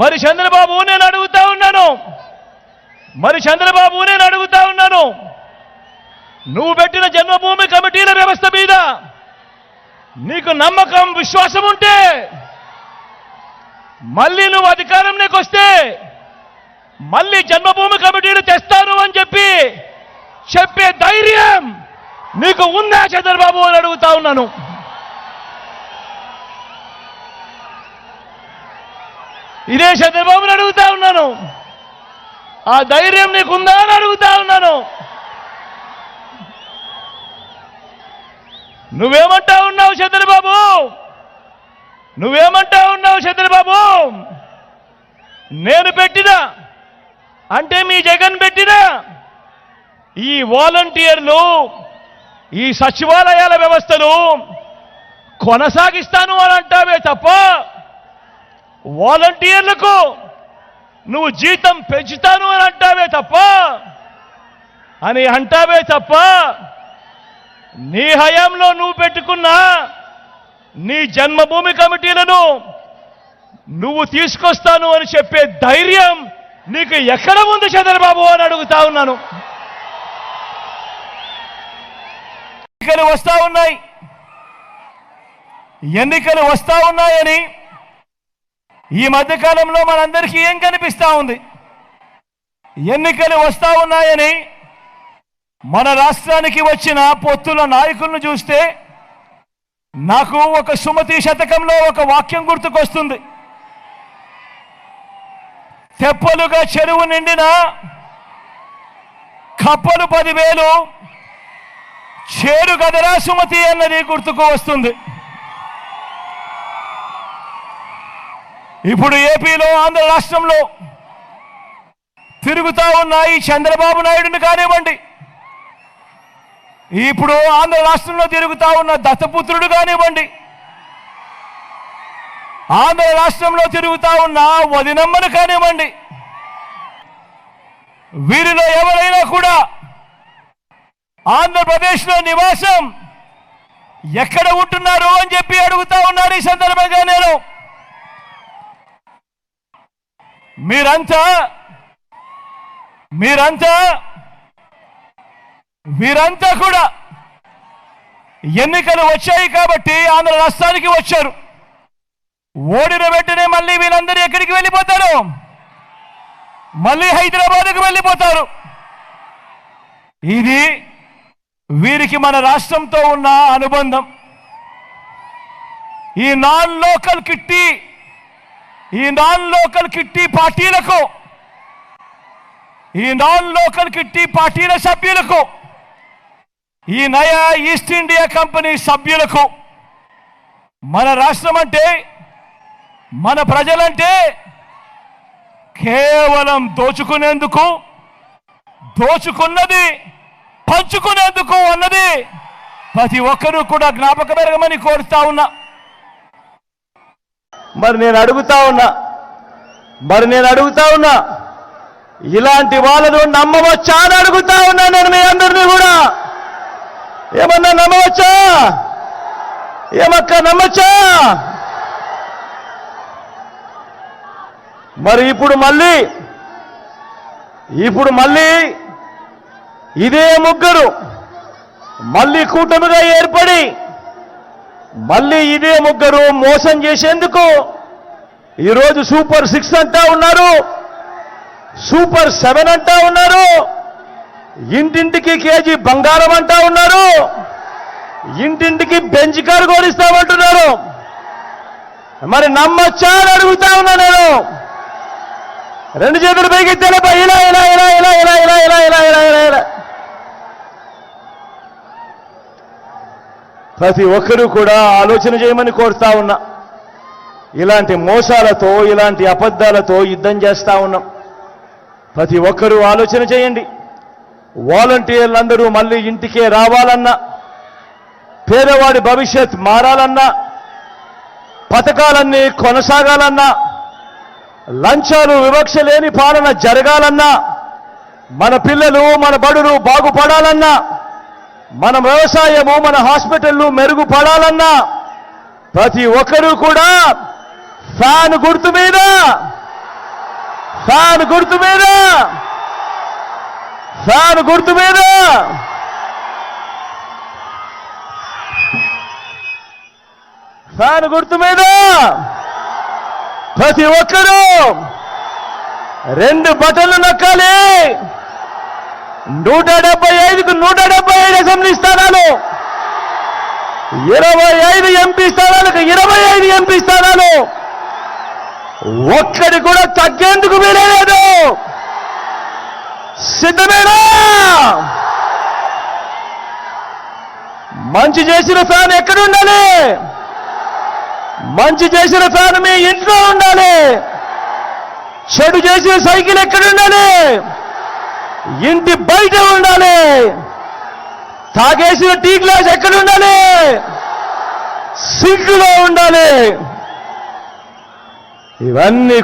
మరి చంద్రబాబు నేను అడుగుతా ఉన్నాను. మరి చంద్రబాబు నేను అడుగుతా ఉన్నాను. నువ్వు పెట్టిన జన్మభూమి కమిటీల వ్యవస్థ మీద నీకు నమ్మకం విశ్వాసం ఉంటే మళ్ళీ నువ్వు అధికారంలోకి వస్తే మళ్ళీ జన్మభూమి కమిటీలు తెస్తాను అని చెప్పి చెప్పే ధైర్యం నీకు ఉందా చంద్రబాబు అని అడుగుతా ఉన్నాను. ఇదే చంద్రబాబుని అడుగుతా ఉన్నాను. ఆ ధైర్యం నీకుందా అని అడుగుతా ఉన్నాను. నువ్వేమంటా ఉన్నావు చంద్రబాబు? నువ్వేమంటా ఉన్నావు చంద్రబాబు? నేను పెట్టిన అంటే మీ జగన్ పెట్టిన ఈ వాలంటీర్లు ఈ సచివాలయాల వ్యవస్థను కొనసాగిస్తాను అని అంటావే తప్ప వాలంటీర్లకు నువ్వు జీతం పెంచుతాను అని అంటావే తప్ప అని అంటావే తప్ప నీ హయాంలో నువ్వు పెట్టుకున్న నీ జన్మభూమి కమిటీలను నువ్వు తీసుకొస్తాను అని చెప్పే ధైర్యం నీకు ఎక్కడ ఉంది చంద్రబాబు అని అడుగుతా ఉన్నాను. ఎన్నికలు వస్తా ఉన్నాయి. ఎన్నికలు వస్తా ఉన్నాయని ఈ మధ్యకాలంలో మనందరికీ ఏం కనిపిస్తూ ఉంది? ఎన్నికలు వస్తూ ఉన్నాయని మన రాష్ట్రానికి వచ్చిన పొత్తుల నాయకులను చూస్తే నాకు ఒక సుమతి శతకంలో ఒక వాక్యం గుర్తుకొస్తుంది. తెప్పలుగా చెరువు నిండిన కప్పలు పదివేలు చేరు గదరా సుమతి అన్నది గుర్తుకు వస్తుంది. ఇప్పుడు ఏపీలో ఆంధ్ర రాష్ట్రంలో తిరుగుతా ఉన్నాయి చంద్రబాబు నాయుడుని కానివ్వండి ఇప్పుడు ఆంధ్ర రాష్ట్రంలో తిరుగుతా ఉన్న దత్తపుత్రుడు కానివ్వండి ఆంధ్ర రాష్ట్రంలో తిరుగుతా ఉన్న వదినమ్మను కానివ్వండి వీరిలో ఎవరైనా కూడా ఆంధ్రప్రదేశ్లో నివాసం ఎక్కడ ఉంటున్నారు అని చెప్పి అడుగుతా ఉన్నారు ఈ సందర్భంగా నేను. మీరంతా మీరంతా వీరంతా కూడా ఎన్నికలు వచ్చాయి కాబట్టి ఆంధ్ర రాష్ట్రానికి వచ్చారు. ఓడిన వెంటనే మళ్ళీ వీళ్ళందరూ ఎక్కడికి వెళ్ళిపోతారు? మళ్ళీ హైదరాబాద్కు వెళ్ళిపోతారు. ఇది వీరికి మన రాష్ట్రంతో ఉన్న అనుబంధం. ఈ నాన్ లోకల్ కిట్టి ఈ నాన్ లోకల్ కిట్టి పార్టీలకు ఈ నాన్ లోకల్ కిట్టి పార్టీల సభ్యులకు ఈ నయా ఈస్ట్ ఇండియా కంపెనీ సభ్యులకు మన రాష్ట్రం అంటే మన ప్రజలంటే కేవలం దోచుకునేందుకు దోచుకున్నది పంచుకునేందుకు అన్నది ప్రతి ఒక్కరూ కూడా జ్ఞాపక పెరగమని కోరుతా ఉన్నా. మరి నేను అడుగుతా ఉన్నా. మరి నేను అడుగుతా ఉన్నా. ఇలాంటి వాళ్ళను నమ్మవచ్చా అని అడుగుతా ఉన్నా నేను మీ అందరినీ కూడా. ఏమన్నా నమ్మవచ్చా? ఏమక్క నమ్మచ్చా? మరి ఇప్పుడు మళ్ళీ ఇప్పుడు మళ్ళీ ఇదే ముగ్గురు మళ్ళీ కూటమిగా ఏర్పడి మళ్ళీ ఇదే ముగ్గురు మోసం చేసేందుకు ఈరోజు సూపర్ సిక్స్ అంటా ఉన్నారు. సూపర్ సెవెన్ అంటా ఉన్నారు. ఇంటింటికి కేజీ బంగారం అంటా ఉన్నారు. ఇంటింటికి బెంచ్ కారు కోరిస్తామంటున్నారు మరి నమ్మచ్చా అని అడుగుతా ఉన్నా నేను. రెండు చేతులు పైకి తెలపై ఇలా ఇలా ఇలా ఇలా ఇలా ఇలా ఇలా ఇలా ఇలా ఇలా ప్రతి ఒక్కరూ కూడా ఆలోచన చేయమని కోరుతా ఉన్నా. ఇలాంటి మోసాలతో ఇలాంటి అబద్ధాలతో యుద్ధం చేస్తూ ఉన్నాం. ప్రతి ఒక్కరూ ఆలోచన చేయండి. వాలంటీర్లందరూ మళ్ళీ ఇంటికే రావాలన్నా పేదవాడి భవిష్యత్ మారాలన్నా పథకాలన్నీ కొనసాగాలన్నా లంచాలు వివక్ష లేని పాలన జరగాలన్నా మన పిల్లలు మన బడులు బాగుపడాలన్నా మన వ్యవసాయము మన హాస్పిటల్లు మెరుగుపడాలన్నా ప్రతి ఒక్కరూ కూడా ఫ్యాన్ గుర్తు మీద ఫ్యాన్ గుర్తు మీద ఫ్యాన్ గుర్తు మీద. ఫ్యాన్ గుర్తు మీద. ప్రతి ఒక్కరూ రెండు బటన్లు నొక్కాలి. నూట డెబ్బై ఐదుకు నూట డెబ్బై ఐదు అసెంబ్లీ స్థానాలు. ఇరవై ఐదు ఎంపీ స్థానాలకు ఇరవై ఐదు ఎంపీ స్థానాలు. ఒక్కడి కూడా తగ్గేందుకు వీలేదు సిద్ధమేనా? మంచి చేసిన ఫ్యాన్ ఎక్కడ ఉండాలి మంచి చేసిన ఫ్యాన్ మీ ఇంట్లో ఉండాలి. చెడు చేసిన సైకిల్ ఎక్కడ ఉండాలి ఇంటి బయట ఉండాలి. తాగేసిన టీ గ్లాస్ ఎక్కడ ఉండాలి? సింకులో ఉండాలి. ఇవన్నీ